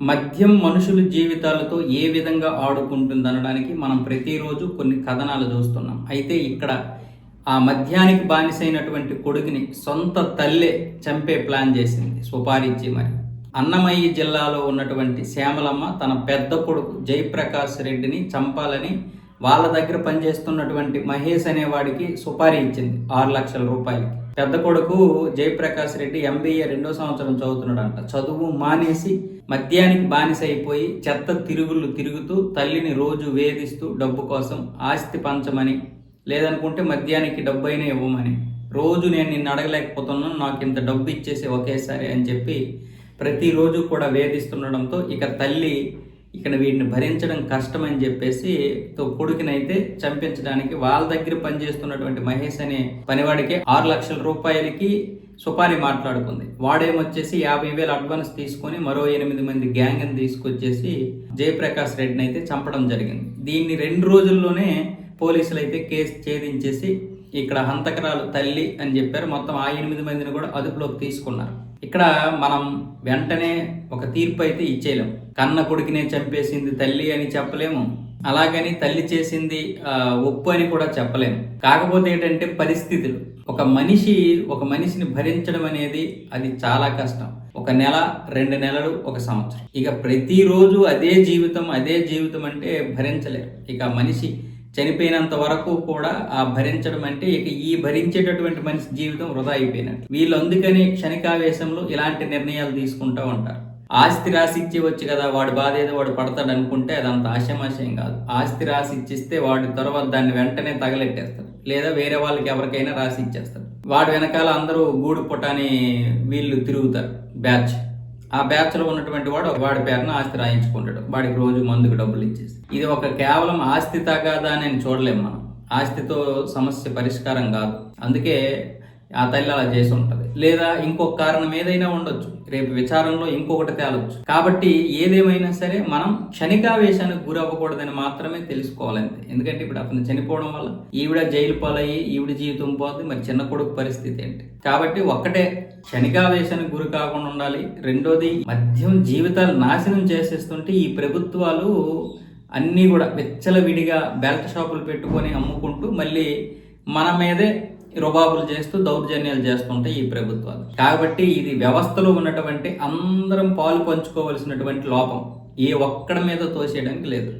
మద్యం మనుషుల జీవితాలతో ఏ విధంగా ఆడుకుంటుందనడానికి మనం ప్రతిరోజు కొన్ని కథనాలు చూస్తున్నాం. అయితే ఇక్కడ ఆ మద్యానికి బానిసైనటువంటి కొడుకుని సొంత తల్లే చంపే ప్లాన్ చేసింది సుపారిచ్చి మరి అన్నమయ్య జిల్లాలో ఉన్నటువంటి శ్యామలమ్మ తన పెద్ద కొడుకు జయప్రకాష్ రెడ్డిని చంపాలని వాళ్ళ దగ్గర పనిచేస్తున్నటువంటి మహేష్ అనేవాడికి సుపారీ ఇచ్చింది ఆరు లక్షల రూపాయలకి. పెద్ద కొడుకు జయప్రకాష్ రెడ్డి ఎంబీఏ రెండో సంవత్సరం చదువుతున్నాడంట. చదువు మానేసి మద్యానికి బానిస అయిపోయి చెత్త తిరుగుళ్ళు తిరుగుతూ తల్లిని రోజు వేధిస్తూ డబ్బు కోసం ఆస్తి పంచమని లేదనుకుంటే మద్యానికి డబ్బు అయినా ఇవ్వమని రోజు నేను నిన్ను అడగలేకపోతున్నాను నాకు ఇంత డబ్బు ఇచ్చేసి ఒకేసారి అని చెప్పి ప్రతిరోజు కూడా వేధిస్తుండడంతో ఇక తల్లి ఇక్కడ వీటిని భరించడం కష్టమని చెప్పేసి తో కొడుకునైతే చంపించడానికి వాళ్ళ దగ్గర పనిచేస్తున్నటువంటి మహేష్ అనే పనివాడికి ఆరు లక్షల రూపాయలకి సుపారి మాట్లాడుకుంది. వాడేమొచ్చేసి యాభై వేలు అడ్వాన్స్ తీసుకొని మరో ఎనిమిది మంది గ్యాంగ్ని తీసుకొచ్చేసి జయప్రకాష్ రెడ్డిని అయితే చంపడం జరిగింది. దీన్ని రెండు రోజుల్లోనే పోలీసులు అయితే కేసు ఛేదించేసి ఇక్కడ హంతకరాలు తల్లి అని చెప్పారు. మొత్తం ఆ ఎనిమిది మందిని కూడా అదుపులోకి తీసుకున్నారు. ఇక్కడ మనం వెంటనే ఒక తీర్పు అయితే ఇచ్చేయలేం. కన్న కొడుకునే చంపేసింది తల్లి అని చెప్పలేము అలాగని తల్లి చేసింది ఒప్పు అని కూడా చెప్పలేము కాకపోతే ఏంటంటే పరిస్థితులు. ఒక మనిషి ఒక మనిషిని భరించడం అనేది అది చాలా కష్టం. ఒక నెల రెండు నెలలు ఒక సంవత్సరం. ఇక ప్రతిరోజు అదే జీవితం అదే జీవితం అంటే భరించలేరు ఇక మనిషి చనిపోయినంత వరకు కూడా ఆ భరించడం అంటే ఇక ఈ భరించేటటువంటి మనిషి జీవితం వృధా అయిపోయినట్టు. వీళ్ళు అందుకని క్షణికావేశంలో ఇలాంటి నిర్ణయాలు తీసుకుంటూ ఉంటారు. ఆస్తి రాసి ఇచ్చి వచ్చి కదా వాడు బాధ ఏదో వాడు పడతాడు అనుకుంటే అదంత ఆశమాశయం కాదు. ఆస్తి రాసి ఇచ్చిస్తే వాడి తర్వాత దాన్ని వెంటనే తగలెట్టేస్తాడు. లేదా వేరే వాళ్ళకి ఎవరికైనా రాసి ఇచ్చేస్తాడు. వాడి వెనకాల అందరూ గూడు పుటాని వీళ్ళు తిరుగుతారు. బ్యాచ్. ఆ బ్యాచ్లో ఉన్నటువంటి వాడు వాడి పేరున ఆస్తి రాయించుకుంటాడు. వాడికి రోజు మందుకు డబ్బులు ఇచ్చేసి. ఇది ఒక కేవలం ఆస్తి తగాదా అని చూడలేము మనం. ఆస్తితో సమస్య పరిష్కారం కాదు. అందుకే ఆ తల్లి అలా చేసి ఉంటుంది లేదా ఇంకొక కారణం ఏదైనా ఉండొచ్చు. రేపు విచారంలో ఇంకొకటి తేలొచ్చు కాబట్టి ఏదేమైనా సరే మనం క్షణికావేశానికి గురవ్వకూడదని మాత్రమే తెలుసుకోవాలంతే. ఎందుకంటే ఇప్పుడు అతను చనిపోవడం వల్ల ఈవిడ జైలు పాలయ్యి ఈవిడ జీవితం పోతుంది మరి చిన్న కొడుకు పరిస్థితి ఏంటి? కాబట్టి ఒక్కటే క్షణికావేశానికి గురి కాకుండా ఉండాలి. రెండోది మద్యం జీవితాలు నాశనం చేసేస్తుంటే ఈ ప్రభుత్వాలు అన్నీ కూడా విచ్చలవిడిగా బెల్ట్ షాపులు పెట్టుకొని అమ్ముకుంటూ మళ్ళీ మన మీదే రుబాబులు చేస్తూ దౌర్జన్యాలు చేస్తుంటాయి ఈ ప్రభుత్వాలు. కాబట్టి ఇది వ్యవస్థలో ఉన్నటువంటి అందరం పాలు పంచుకోవలసినటువంటి లోపం. ఏ ఒక్కడి మీద తోసేయడానికి లేదు.